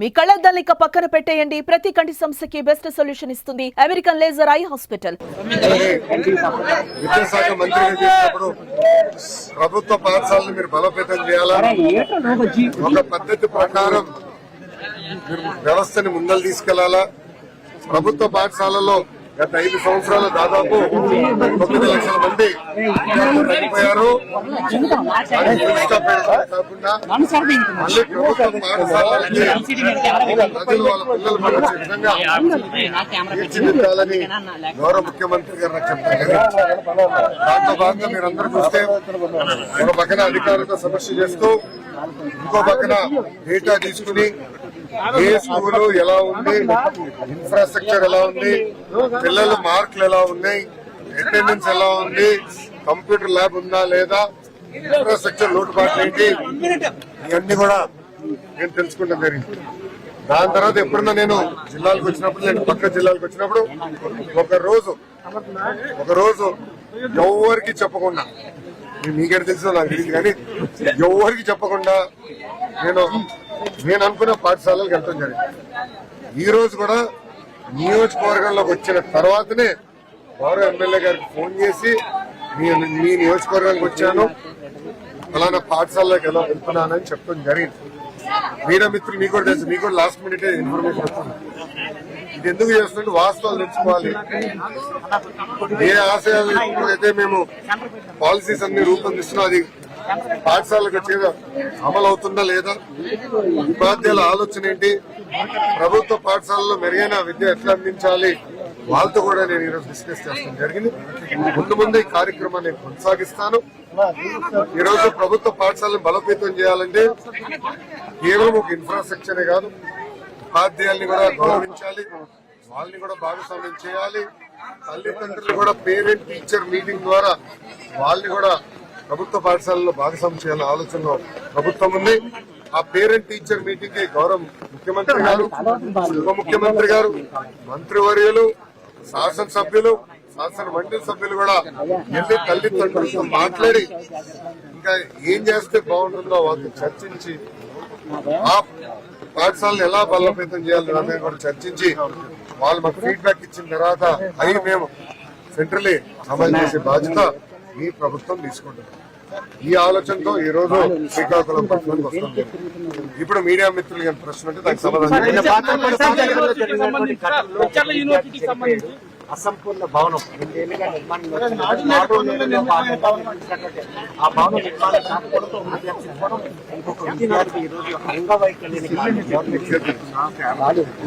మీ కళ్ళద్దాలిక పక్కన పెట్టేయండి. ప్రతి కంటి సమస్యకి బెస్ట్ సొల్యూషన్ ఇస్తుంది అమెరికన్ లేజర్ ఐ హాస్పిటల్. విద్యాశాఖ మంత్రిగా చేసినప్పుడు ప్రభుత్వ పాఠశాలను మీరు బలోపేతం చేయాలని ఒక పద్ధతి ప్రకారం వ్యవస్థని ముందలు తీసుకెళ్ళాలా? ప్రభుత్వ పాఠశాలలో గత ఐదు సంవత్సరాలు దాదాపు తొమ్మిది లక్షల మంది చనిపోయారు. కాకుండా మళ్ళీ ప్రజలు వాళ్ళ పిల్లలు విధంగా తీర్చిదిద్దాలని గౌరవ ముఖ్యమంత్రి గారు నాకు చెప్తారు దాంతో భాగంగా మీరందరూ చూస్తే ఒక పక్కన అధికారులతో సమస్య చేస్తూ ఇంకో పక్కన డేటా తీసుకుని ఏ స్కూలు ఎలా ఉంది? ఇన్ఫ్రాస్ట్రక్చర్ ఎలా ఉంది? పిల్లల మార్కులు ఎలా ఉన్నాయి? అటెండెన్స్ ఎలా ఉంది? కంప్యూటర్ ల్యాబ్ ఉందా లేదా? ఇన్ఫ్రాస్ట్రక్చర్ లోటుపాట్లు ఏంటి? ఇవన్నీ కూడా నేను తెలుసుకుంటాం జరిగింది దాని తర్వాత ఎప్పుడన్నా నేను జిల్లాలకు వచ్చినప్పుడు నేను పక్క జిల్లాలకు వచ్చినప్పుడు ఒక రోజు ఒక రోజు ఎవరికి చెప్పకుండా మీ- మీకేం నాకు తెలియదు కానీ ఎవరికి చెప్పకుండా నేను నేను అనుకున్న పాఠశాలలకు వెళ్తాం జరిగింది. ఈ రోజు కూడా నియోజకవర్గంలోకి వచ్చిన తర్వాతనే గౌరవ ఎమ్మెల్యే గారికి ఫోన్ చేసి మీ మీ నియోజకవర్గానికి వచ్చాను ఫలానా పాఠశాలలోకి ఎలా వెళ్తున్నానని చెప్పడం జరిగింది. మీడియా మిత్రులు మీకు కూడా తెలుసు మీకు కూడా లాస్ట్ మినిట్ ఇన్ఫర్మేషన్ వస్తుంది. ఇది ఎందుకు చేస్తుంటే వాస్తవాలు తెలుసుకోవాలి. ఏ ఆశయాలు అయితే మేము పాలసీస్ అన్ని రూపొందిస్తున్నాం అది పాఠశాలకు వచ్చేది అమలు అవుతుందా లేదా? ఉపాధ్యాయుల ఆలోచన ఏంటి? ప్రభుత్వ పాఠశాలలో మెరుగైన విద్య ఎట్లా అందించాలి? వాళ్ళతో కూడా నేను ఈరోజు డిస్కస్ చేస్తాను. జరిగింది. ముందు ముందు ఈ కార్యక్రమాన్ని కొనసాగిస్తాను. ఈ రోజు ప్రభుత్వ పాఠశాలను బలోపేతం చేయాలంటే కేవలం ఒక ఇన్ఫ్రాస్ట్రక్చరే కాదు ఉపాధ్యాయుల్ని కూడా గౌరవించాలి వాళ్ళని కూడా భాగస్వామ్యం చేయాలి తల్లిదండ్రులు కూడా పేరెంట్ టీచర్ మీటింగ్ ద్వారా వాళ్ళని కూడా ప్రభుత్వ పాఠశాలలో భాగస్వామ్యం చేయాలనే ఆలోచనలో ప్రభుత్వం ఉంది. ఆ పేరెంట్ టీచర్ మీటింగ్కి గౌరవం ముఖ్యమంత్రి గారు ఉప ముఖ్యమంత్రి గారు మంత్రివర్యులు శాసనసభ్యులు శాసన మండలి సభ్యులు కూడా వెళ్ళి తల్లిదండ్రులతో మాట్లాడి ఇంకా ఏం చేస్తే బాగుంటుందో వాళ్ళతో చర్చించి ఆ పాఠశాలను ఎలా బలోపేతం చేయాలి అనేది కూడా చర్చించి వాళ్ళు మాకు ఫీడ్బ్యాక్ ఇచ్చిన తర్వాత అవి మేము సెంట్రలీ అమలు చేసే బాధ్యత ఈ ప్రభుత్వం తీసుకుంటుంది. ఈ ఆలోచనతో ఈ రోజు శ్రీకాకుళం పట్టణానికి వస్తుంది ఇప్పుడు మీడియా మిత్రులు కానీ ప్రశ్న ఉంటే దానికి సమాధానం అసంపూర్ణ భవనం. నెలల్లో భాగంగా ఆ భవన నిర్మాణం కాకపోవడంతో విద్యార్థి పోవడం ఇంకొక విద్యార్థి ఈ రోజు అంగవైకల్యాన్ని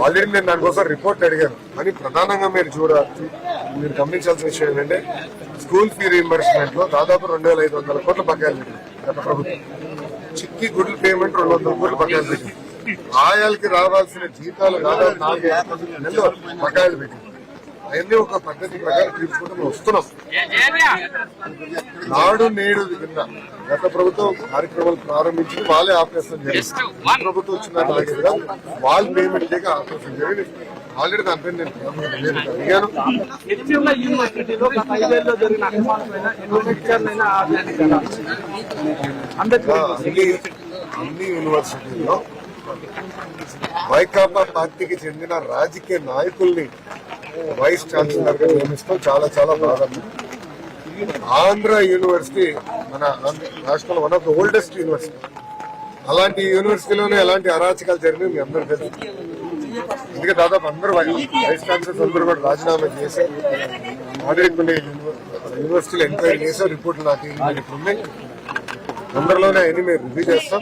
ఆల్రెడీ నేను దానికోసం రిపోర్ట్ అడిగాను. కానీ ప్రధానంగా మీరు చూడ మీరు గమనించాల్సిన విషయం ఏంటంటే స్కూల్ ఫీ రీఎంబర్స్మెంట్లో దాదాపు రెండు వేల ఐదు వందల కోట్ల బకాయిలు పెట్టింది గత ప్రభుత్వం. చిక్కి గుడ్లు పేమెంట్ రెండు వందల కోట్ల బకాయిలు పెట్టింది. ఆయాలకి రావాల్సిన జీతాలు దాదాపు నాలుగు నెలలు బకాయిలు పెట్టింది. అవన్నీ ఒక పద్ధతి ప్రకారం తీసుకుంటూ వస్తున్నాం. నాడు నేడు కింద గత ప్రభుత్వం కార్యక్రమాలు ప్రారంభించి వాళ్ళే ఆపరేషన్ జరిగింది. ప్రభుత్వం వచ్చిన వాళ్ళు పేమెంట్ చేయక ఆపరేషన్ జరిగింది. ఆల్రెడీ దానిపై నేను అడిగాను. అన్ని యూనివర్సిటీల్లో వైకాపా పార్టీకి చెందిన రాజకీయ నాయకుల్ని వైస్ ఛాన్సలర్గా చాలా చాలా ప్రాధాన్యం ఆంధ్ర యూనివర్సిటీ మన ఆంధ్ర రాష్ట్రంలో one of the oldest university అలాంటి యూనివర్సిటీలోనే ఎలాంటి అరాచకాలు జరిగినాయి మీ అందరూ తెలుసు. అందుకే దాదాపు అందరూ వైస్ ఛాన్సలర్స్ అందరూ కూడా రాజీనామా చేసి ఆల్రెడీ కొన్ని యూనివర్సిటీలు ఎంక్వైరీ చేసి రిపోర్ట్లు నాకు ఇప్పుడు ఉన్నాయి తొందరలోనే అన్ని మేము రివ్యూ చేస్తాం.